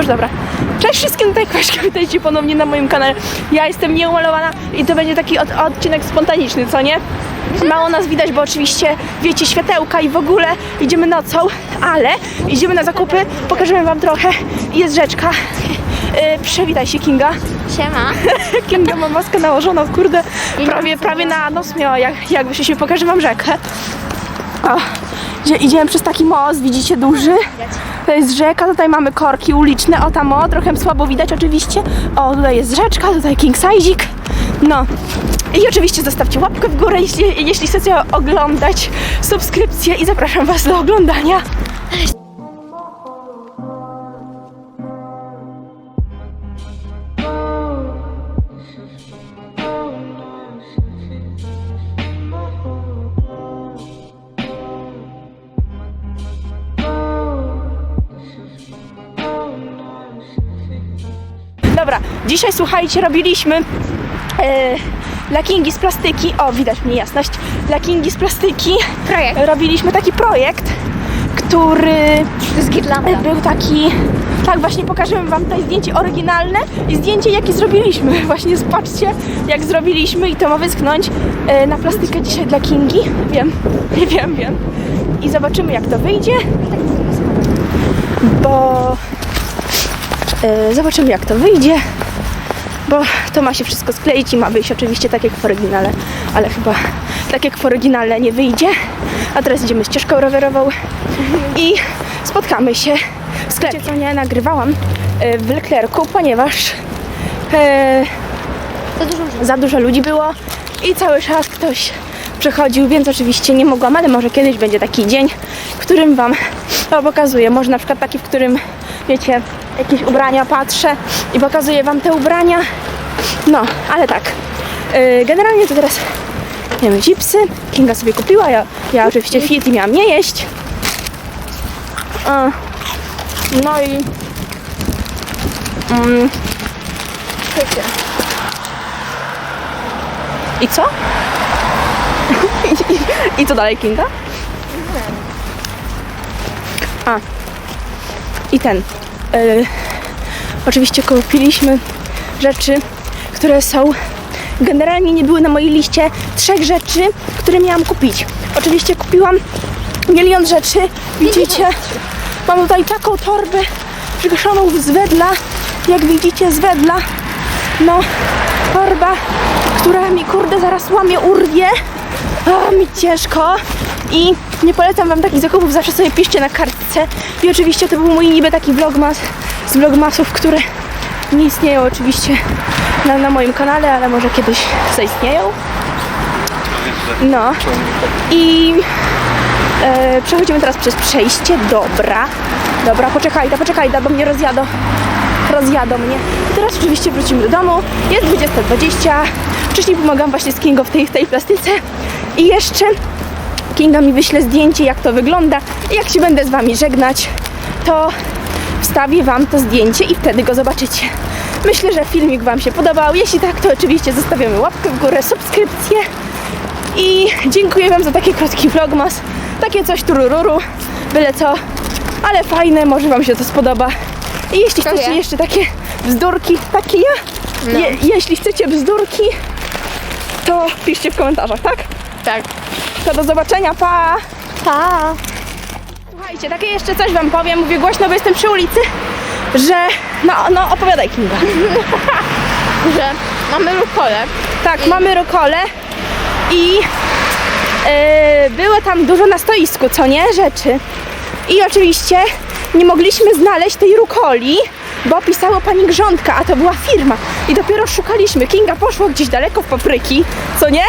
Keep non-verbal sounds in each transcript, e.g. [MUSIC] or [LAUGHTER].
Już, dobra. Cześć wszystkim, tutaj Kwaśka, witajcie ponownie na moim kanale. Ja jestem nieumalowana i to będzie taki od, odcinek spontaniczny, co nie? Mało nas widać, bo oczywiście wiecie, światełka i w ogóle idziemy nocą, ale idziemy na zakupy, pokażemy wam trochę. Jest rzeczka. Yy, przywitaj się Kinga. Siema. [LAUGHS] Kinga ma maskę nałożoną, kurde, prawie, prawie na nos miała, jak, jakby się, się pokażę wam rzekę. O, idziemy przez taki most, widzicie, duży. To jest rzeka, tutaj mamy korki uliczne, o tam o, trochę słabo widać oczywiście. O, tutaj jest rzeczka, tutaj king size'ik. No. I oczywiście zostawcie łapkę w górę, jeśli, jeśli chcecie oglądać subskrypcję i zapraszam was do oglądania. Dzisiaj słuchajcie, robiliśmy e, dla Kingi z plastyki. O, widać mi jasność. Dla Kingi z plastyki Projekt. robiliśmy taki projekt, który jest girlanda. był taki. Tak, właśnie pokażemy wam tutaj zdjęcie oryginalne i zdjęcie jakie zrobiliśmy. [LAUGHS] Właśnie zobaczcie jak zrobiliśmy i to ma wyschnąć e, na plastykę dzisiaj dla Kingi. Wiem, [LAUGHS] wiem, wiem. I zobaczymy jak to wyjdzie. Bo zobaczymy jak to wyjdzie. Bo to ma się wszystko skleić i ma wyjść oczywiście tak jak w oryginale, ale chyba tak jak w oryginale nie wyjdzie. A teraz idziemy ścieżką rowerową i spotkamy się w sklepie. Co nie nagrywałam e, w Leclercu, ponieważ e, To dużo za dużo ludzi było i cały czas ktoś przechodził, więc oczywiście nie mogłam, ale może kiedyś będzie taki dzień, w którym Wam to pokazuję. Może na przykład taki, w którym wiecie, jakieś ubrania patrzę i pokazuję Wam te ubrania. No, ale tak. Yy, generalnie to teraz nie wiem, chipsy. Kinga sobie kupiła, ja, ja oczywiście fit i miałam nie jeść. A, no i wiecie. I co? [LAUGHS] I, i, co dalej, Kinga? A. I ten. y, oczywiście kupiliśmy rzeczy, które są. Generalnie nie były na mojej liście trzech rzeczy, które miałam kupić. Oczywiście kupiłam milion rzeczy. Widzicie? Mam tutaj taką torbę przygoszoną z wedla. Jak widzicie, z wedla. No, torba, która mi kurde zaraz łamie, urwie. A, mi ciężko. I nie polecam wam takich zakupów, zawsze sobie piszcie na kartce. I oczywiście to był mój niby taki vlogmas z vlogmasów, które nie istnieją oczywiście na, na moim kanale, ale może kiedyś zaistnieją. No. I e, przechodzimy teraz przez przejście. Dobra. Dobra, poczekaj, da, poczekaj, da, bo mnie rozjadą. Rozjadą mnie. I teraz oczywiście wrócimy do domu. Jest 20.20. Wcześniej pomagam właśnie z Kingą w tej, w tej plastyce. I jeszcze Kinga mi wyśle zdjęcie, jak to wygląda. I jak się będę z Wami żegnać, to wstawię Wam to zdjęcie i wtedy go zobaczycie. Myślę, że filmik Wam się podobał. Jeśli tak, to oczywiście zostawiamy łapkę w górę, subskrypcję. I dziękuję Wam za taki krótki vlogmas. Takie coś turururu, byle co, ale fajne, może Wam się to spodoba. I jeśli Dziękuję. chcecie jeszcze takie bzdurki, takie ja, No. je, jeśli chcecie bzdurki, to piszcie w komentarzach, tak? Tak. To do zobaczenia, pa! Pa. Słuchajcie, takie jeszcze coś Wam powiem, mówię głośno, bo jestem przy ulicy, że... No, no opowiadaj Kinga. [LAUGHS] Że mamy rukole. Tak, mamy rokole i e, było tam dużo na stoisku, co nie? Rzeczy. I oczywiście nie mogliśmy znaleźć tej rukoli, bo pisało pani grządka, a to była firma. I dopiero szukaliśmy. Kinga poszła gdzieś daleko w papryki, co nie?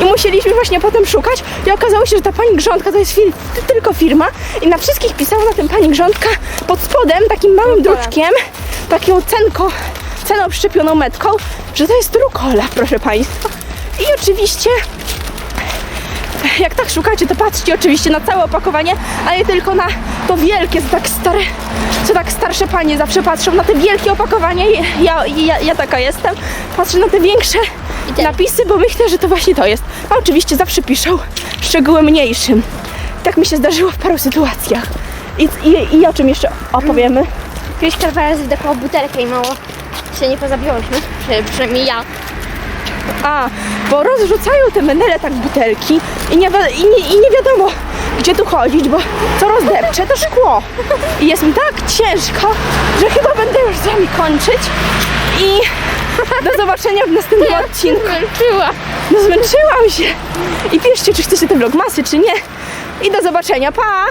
I musieliśmy właśnie potem szukać i okazało się, że ta pani grządka to jest fir- ty- tylko firma i na wszystkich pisała na tym pani grządka pod spodem takim małym druczkiem, taką cenką, ceną przyczepioną metką, że to jest rukola, proszę Państwa. I oczywiście [LAUGHS] jak tak szukacie, to patrzcie oczywiście na całe opakowanie, a nie tylko na to wielkie, co tak stare, co tak starsze panie zawsze patrzą na te wielkie opakowanie. Ja, ja, ja taka jestem. Patrzę na te większe napisy, bo myślę, że to właśnie to jest. A oczywiście zawsze piszą szczegóły mniejszym. Tak mi się zdarzyło w paru sytuacjach. I, i, i o czym jeszcze opowiemy? Kiedyś kilka razy butelkę i mało się nie pozabiłaśmy. Przy, przynajmniej ja. A, bo rozrzucają te menele tak butelki i nie, i, nie, i nie wiadomo, gdzie tu chodzić, bo co rozdepcze, to szkło. I jest mi tak ciężko, że chyba będę już z wami kończyć i do zobaczenia w następnym odcinku. Zmęczyła. No zmęczyłam się. I piszcie, czy chcecie te vlogmasy, czy nie. I do zobaczenia, pa!